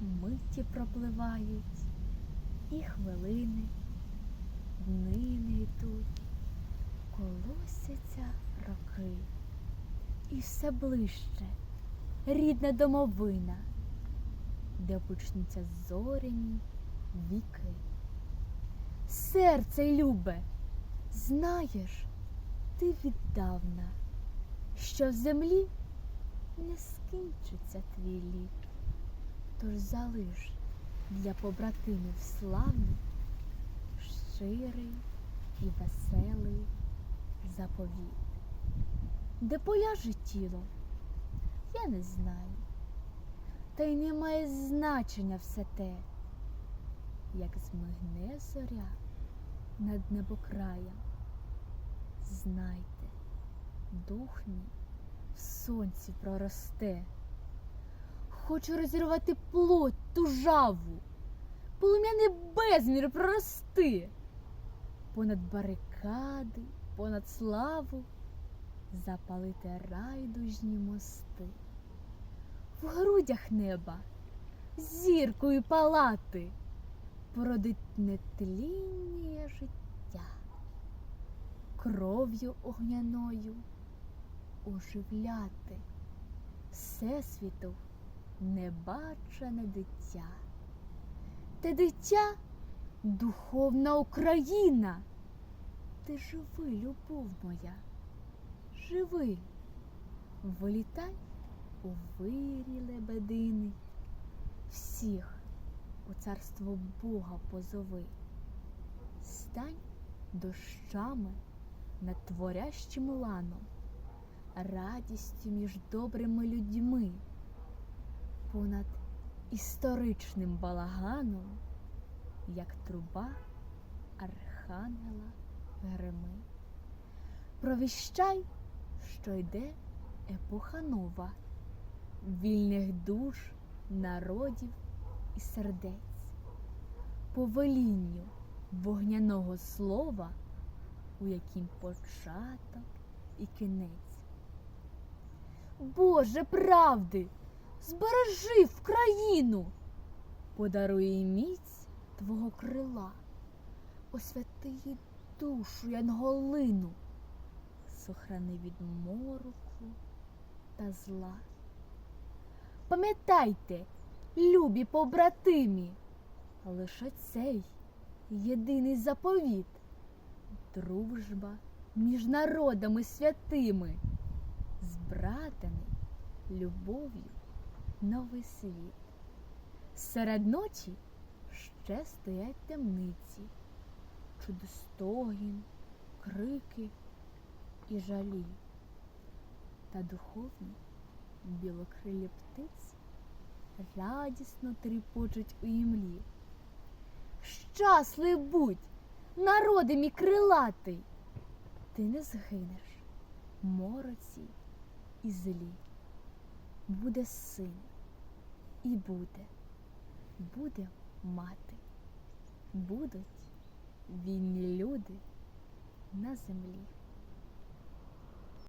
миті пропливають, і хвилини, дни не йдуть, колосяться роки, і все ближче рідна домовина, де почнуться зоряні віки. Серце любе, знаєш, ти віддавна, що в землі не скінчиться твій лік. Тож залиш для побратимів славних щирий і веселий заповіт. Де поляже тіло, я не знаю, та й не має значення все те, як змигне зоря над небокраєм. Знайте, дух мій в сонці проросте. Хочу розірвати плоть тужаву, полум'яний безмір прорости, понад барикади, понад славу. Запалити райдужні мости, в грудях неба зіркою палати, породить нетління життя, кров'ю огняною оживляти. Всесвіту небачене дитя. Те дитя духовна Україна. Ти живи, любов моя, живи, вилітай у вирі лебедини, всіх у царство Бога позови, стань дощами над творящим ланом, радістю між добрими людьми понад історичним балаганом, як труба архангела грими. Провіщай, що йде епоха нова, вільних душ, народів і сердець, по велінню вогняного слова, у яким початок і кінець. Боже правди! Збережи в країну, подаруй міць твого крила, освяти їй душу янголину, сохрани від мороку та зла. Пам'ятайте, любі побратимі, лише цей єдиний заповіт, дружба між народами святими, збратаний любов'ю новий світ. Серед ночі ще стоять темниці, чудостогін, крики і жалі. Та духовні білокрилі птиці радісно тріпочуть у імлі. Щаслив будь, народи мій крилатий, ти не згинеш, мороці і злі буде син і буде, буде мати, будуть вільні люди на землі.